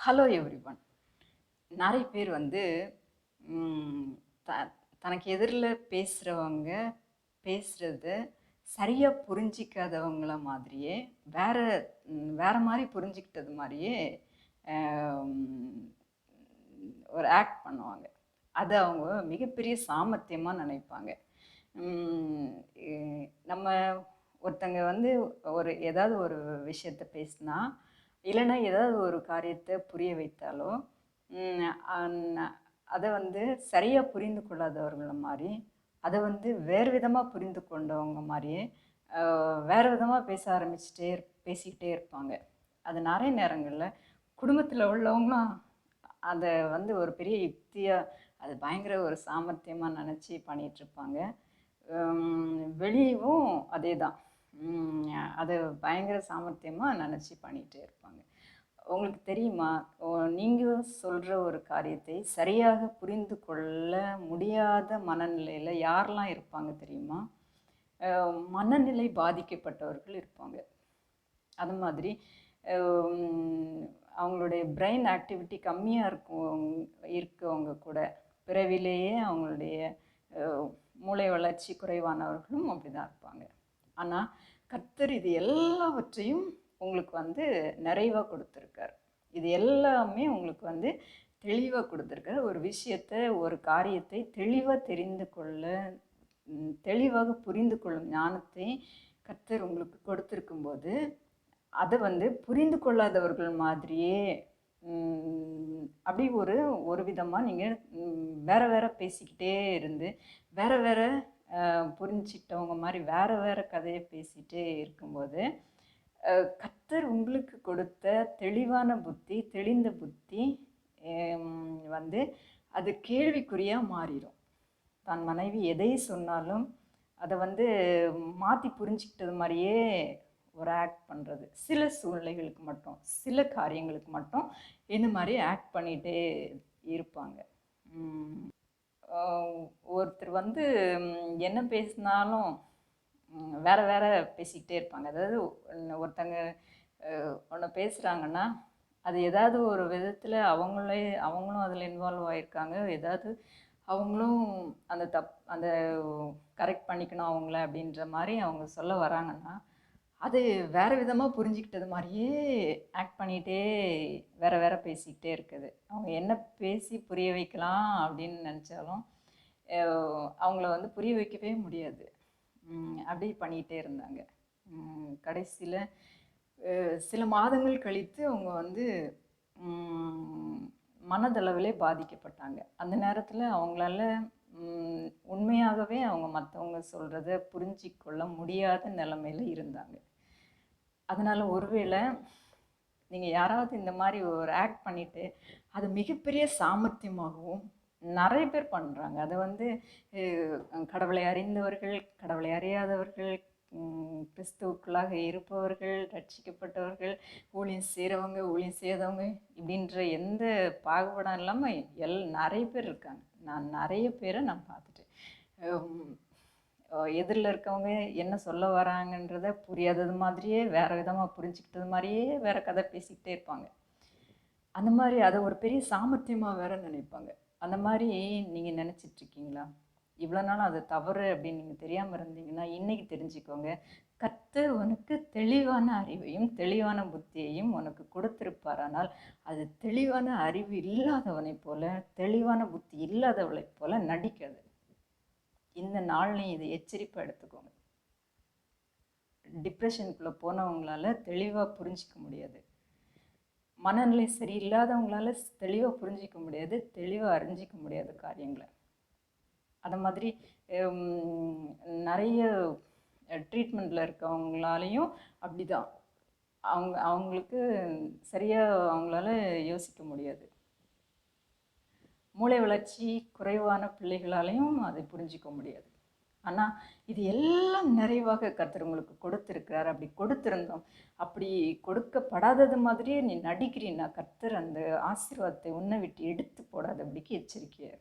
Hello every one நிறைய பேர் வந்து த தனக்கு எதிரில் பேசுகிறவங்க பேசுகிறத சரியாக புரிஞ்சிக்காதவங்கள மாதிரியே வேற வேறு வேற மாதிரி புரிஞ்சிக்கிட்டது மாதிரியே ஒரு ஆக்ட் பண்ணுவாங்க. அது அவங்க மிகப்பெரிய சாமர்த்தியமாக நினைப்பாங்க. நம்ம ஒருத்தங்க வந்து ஒரு ஏதாவது ஒரு விஷயத்த பேசினா இல்லைன்னா ஏதாவது ஒரு காரியத்தை புரிய வைத்தாலோ அதை வந்து சரியாக புரிந்து கொள்ளாதவர்களை மாதிரி அதை வந்து வேறு விதமாக புரிந்து கொண்டவங்க மாதிரியே வேறு விதமாக பேச ஆரம்பிச்சுட்டே பேசிக்கிட்டே இருப்பாங்க. அது நிறைய நேரங்களில் குடும்பத்தில் உள்ளவங்களும் அதை வந்து ஒரு பெரிய யுக்தியாக அது பயங்கர ஒரு சாமர்த்தியமாக நினச்சி பண்ணிகிட்ருப்பாங்க வெளியவும் அதே தான் அதை பயங்கர சாமர்த்தியமாக நினச்சி பண்ணிகிட்டே இருப்பாங்க. உங்களுக்கு தெரியுமா? நீங்கள் சொல்கிற ஒரு காரியத்தை சரியாக புரிந்து கொள்ள முடியாத மனநிலையில் யாரெல்லாம் இருப்பாங்க தெரியுமா? மனநிலை பாதிக்கப்பட்டவர்கள் இருப்பாங்க. அது மாதிரி அவங்களுடைய பிரெயின் ஆக்டிவிட்டி கம்மியாக இருக்கும் இருக்கவங்க கூட பிறவிலேயே அவங்களுடைய மூளை வளர்ச்சி குறைவானவர்களும் அப்படி தான் இருப்பாங்க. ஆனால் கர்த்தர் இது எல்லாவற்றையும் உங்களுக்கு வந்து நிறைவாக கொடுத்துருக்கார். இது எல்லாமே உங்களுக்கு வந்து தெளிவாக கொடுத்துருக்காரு. ஒரு விஷயத்தை ஒரு காரியத்தை தெளிவாக தெரிந்து கொள்ள தெளிவாக புரிந்து கொள்ளும் ஞானத்தை கர்த்தர் உங்களுக்கு கொடுத்துருக்கும்போது அதை வந்து புரிந்து கொள்ளாதவர்கள் மாதிரியே அப்படி ஒரு ஒரு விதமாக நீங்கள் வேற வேற பேசிக்கிட்டே இருந்து வேற வேற புரிஞ்சிட்டவங்க மாதிரி வேறு வேறு கதையை பேசிகிட்டே இருக்கும்போது கத்தர் உங்களுக்கு கொடுத்த தெளிவான புத்தி தெளிந்த புத்தி வந்து அது கேள்விக்குறியாக மாறிடும் தன் மனைவி எதை சொன்னாலும் அதை வந்து மாற்றி புரிஞ்சுக்கிட்டது மாதிரியே ஒரு ஆக்ட் பண்ணுறது சில சூழ்நிலைகளுக்கு மட்டும் சில காரியங்களுக்கு மட்டும் இந்த மாதிரி ஆக்ட் பண்ணிகிட்டே இருப்பாங்க. ஒருத்தர் வந்து என்ன பேசினாலும் வேறு வேற வேற பேசிக்கிட்டே இருப்பாங்க. அதாவது ஒருத்தங்க ஒன்று பேசுகிறாங்கன்னா அது ஏதாவது ஒரு விதத்தில் அவங்களே அவங்களும் அதில் இன்வால்வ் ஆகியிருக்காங்க ஏதாவது அவங்களும் அந்த தப் அந்த கரெக்ட் பண்ணிக்கணும் அவங்கள அப்படின்ற மாதிரி அவங்க சொல்ல வராங்கன்னா அது வேறு விதமாக புரிஞ்சுக்கிட்டது மாதிரியே ஆக்ட் பண்ணிகிட்டே வேற வேற பேசிக்கிட்டே இருக்குது. அவங்க என்ன பேசி புரிய வைக்கலாம் அப்படின்னு நினச்சாலும் அவங்கள வந்து புரிய வைக்கவே முடியாது. அப்படி பண்ணிகிட்டே இருந்தாங்க. கடைசியில் சில மாதங்கள் கழித்து அவங்க வந்து மனதளவிலே பாதிக்கப்பட்டாங்க. அந்த நேரத்தில் அவங்களால உண்மையாகவே அவங்க மற்றவங்க சொல்கிறத புரிஞ்சிக்கொள்ள முடியாத நிலமையில இருந்தாங்க. அதனால் ஒருவேளை நீங்கள் யாராவது இந்த மாதிரி ஒரு ஆக்ட் பண்ணிவிட்டு அது மிகப்பெரிய சாமர்த்தியமாகவும் நிறைய பேர் பண்ணுறாங்க அது வந்து கடவுளை அறிந்தவர்கள் கடவுளை அறியாதவர்கள் உம், கிறிஸ்துவுக்குள்ளாக இருப்பவர்கள் ரட்சிக்கப்பட்டவர்கள் ஊழியம் செய்கிறவங்க ஊழியம் செய்யாதவங்க இப்படின்ற எந்த பாகுபாடும் இல்லாமல் எல் நிறைய பேர் இருக்காங்க. நான் நிறைய பேரை நான் பார்த்துட்டேன். எதிரில் இருக்கவங்க என்ன சொல்ல வராங்கன்றத புரியாதது மாதிரியே வேறு விதமாக புரிஞ்சுக்கிட்டது மாதிரியே வேறு கதை பேசிக்கிட்டே இருப்பாங்க. அந்த மாதிரி அதை ஒரு பெரிய சாமர்த்தியமாக வேற நினைப்பாங்க. அந்த மாதிரி நீங்கள் நினச்சிட்ருக்கீங்களா? இவ்வளோ நாள் அது தவறு அப்படின்னு நீங்கள் தெரியாமல் இருந்தீங்கன்னா இன்றைக்கி தெரிஞ்சுக்கோங்க. கத்து உனக்கு தெளிவான அறிவையும் தெளிவான புத்தியையும் உனக்கு கொடுத்துருப்பாரானால் அது தெளிவான அறிவு இல்லாதவனைப் போல தெளிவான புத்தி இல்லாதவளைப் போல நடிக்காது. இந்த நாள்லையும் இதை எச்சரிப்பாக எடுத்துக்கோங்க. டிப்ரெஷனுக்குள்ளே போனவங்களால தெளிவாக புரிஞ்சிக்க முடியாது. மனநிலை சரியில்லாதவங்களால தெளிவாக புரிஞ்சிக்க முடியாது தெளிவாக அறிஞ்சிக்க முடியாத காரியங்களை. அது மாதிரி நிறைய ட்ரீட்மெண்ட்டில் இருக்கவங்களாலையும் அப்படி தான் அவங்க அவங்களுக்கு சரியாக அவங்களால யோசிக்க முடியாது. மூளை வளர்ச்சி குறைவான பிள்ளைகளாலையும் அதை புரிஞ்சிக்க முடியாது. ஆனால் இது எல்லாம் நிறைவாக கர்த்தர் உங்களுக்கு கொடுத்துருக்கிறார். அப்படி கொடுத்துருந்தோம். அப்படி கொடுக்கப்படாதது மாதிரியே நீ நடிக்கிறீன்னா கர்த்தர் அந்த ஆசீர்வாதத்தை உன்னை விட்டு எடுத்து போடாதபடிக்கு எச்சரிக்கையாக